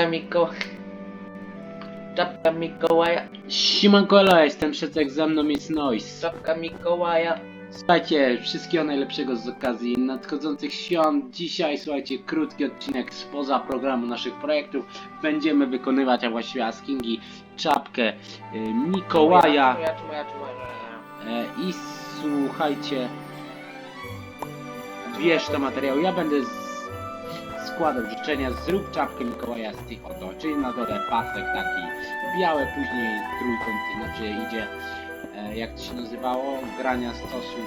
Czapka Mikołaja. Czapka Mikołaja. Siemanko, elo, jestem Szecek, ze mną jest Noise. Czapka Mikołaja. Słuchajcie, wszystkiego najlepszego z okazji nadchodzących świąt. Dzisiaj, słuchajcie, krótki odcinek spoza programu naszych projektów. Będziemy wykonywać, a właściwie Askingi, czapkę y, Mikołaja. E, I słuchajcie, bierz to materiał. Ja będę z... składał życzenia. Zrób czapkę Mikołaja z tych oto, czyli na dole pasek taki białe, później trójkąt, znaczy idzie, e, jak to się nazywało, grania stosu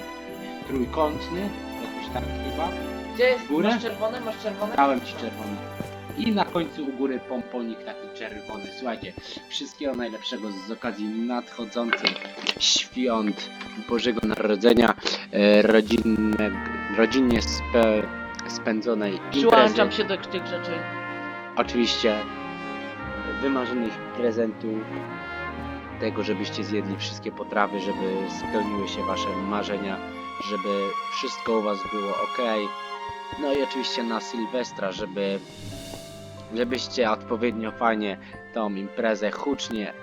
trójkątny, jakoś tak chyba. Gdzie jest? Górę? Masz czerwone? Masz czerwone? Dałem ci czerwony. I na końcu u góry pomponik taki czerwony. Słuchajcie, wszystkiego najlepszego z okazji nadchodzących świąt Bożego Narodzenia, e, rodzinne, rodzinnie spe, spędzonej imprezy. Przyłączam się do tych rzeczy. Oczywiście wymarzonych prezentów, tego, żebyście zjedli wszystkie potrawy, żeby spełniły się wasze marzenia, żeby wszystko u was było ok. No i oczywiście na Sylwestra, żeby żebyście odpowiednio fajnie tą imprezę hucznie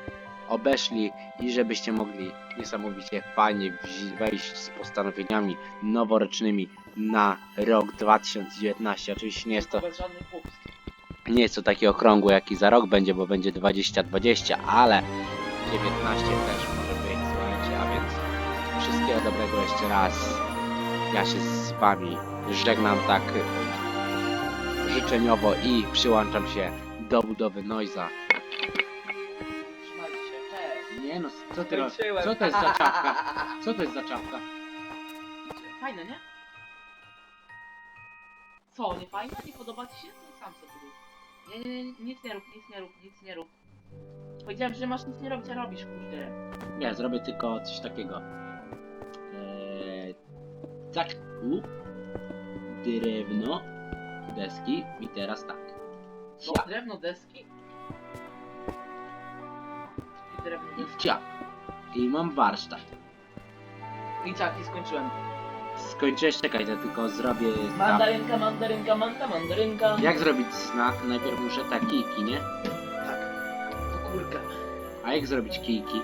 obeszli i żebyście mogli niesamowicie fajnie wejść z postanowieniami noworocznymi na rok 2019. Oczywiście nie jest to nie jest to taki okrągły jaki za rok będzie, bo będzie 20-20, ale 19 też może być, słuchajcie, a więc wszystkiego dobrego jeszcze raz. Ja się z wami żegnam tak życzeniowo i przyłączam się do budowy Noiza. Nie no, co ty. Co to jest za czapka? Co to jest za czapka? Fajne, nie? Co, nie fajne? Nie podoba ci się? To sam sobie rób. Nie, nie, nie, nic nie rób, nic nie rób, nic nie rób. Powiedziałem, że masz nic nie robić, a robisz, kurde. Nie, zrobię tylko coś takiego. Eee, tak, u, drewno, deski i teraz tak. Drewno deski? I drewno deski. cia. I mam warsztat. I tak, i skończyłem. Skończyłeś, czekaj, to tylko zrobię. Mandarynka, mandarynka, manta, mandarynka. Jak zrobić znak? Najpierw muszę te kijki, nie? Tak. To kurka. A jak zrobić kijki?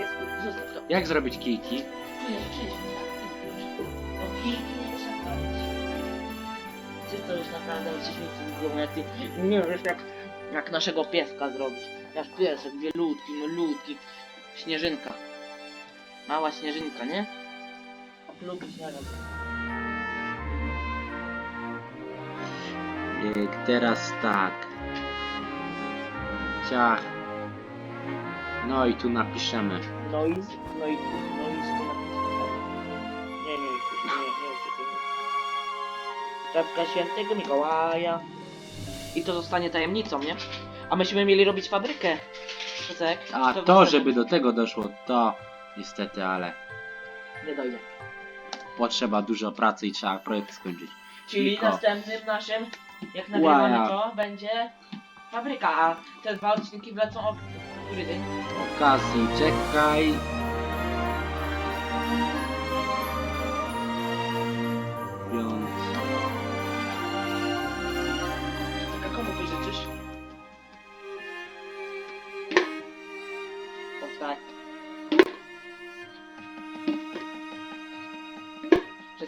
Jest, zostaw to. Jak zrobić kijki? Nie, rzeczywiście. No pięknie trzeba robić. Ty to już naprawdę musisz mieć z głową, jak ty nie wiesz jak, jak naszego pieska zrobić. Nasz piesek wielutki, malutki. Śnieżynka. Mała śnieżynka, nie? Lubi śnieżynkę. Jak teraz tak. Ciach. No i tu napiszemy. Noise, noise, noise, tu napisane. Nie, nie, nie, nie, nie uciekaj. Czapka świętego Mikołaja. I to zostanie tajemnicą, nie? A myśmy mieli robić fabrykę. Piotrek, A to żeby do tego doszło, to niestety, ale Nie dojdzie. potrzeba dużo pracy i trzeba projekt skończyć. Czyli Miko. następnym naszym, jak nagrywamy Łaja. to, będzie fabryka, a te dwa odcinki wlecą o który dzień? Okazji, czekaj.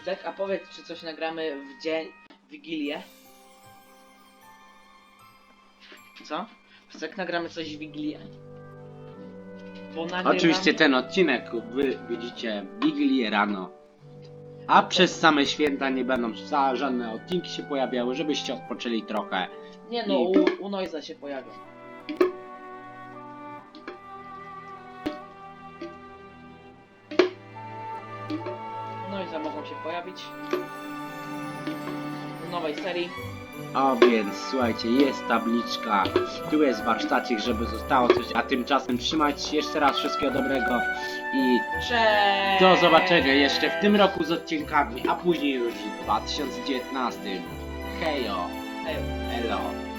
Czekaj, a powiedz, czy coś nagramy w dzień Wigilię? Co? Czekaj, nagramy coś w Wigilię? Bo nagrywam... Oczywiście ten odcinek wy widzicie Wigilię rano. A przez same święta nie będą za żadne odcinki się pojawiały, żebyście odpoczęli trochę. Nie no, u, u Noiza się pojawią. Noiza mogą się pojawić. W nowej serii. A więc słuchajcie, jest tabliczka, tu jest warsztacik, żeby zostało coś, a tymczasem trzymajcie się jeszcze raz wszystkiego dobrego i Cześć! do zobaczenia jeszcze w tym roku z odcinkami, a później już w 2019. Hejo, Hej. elo.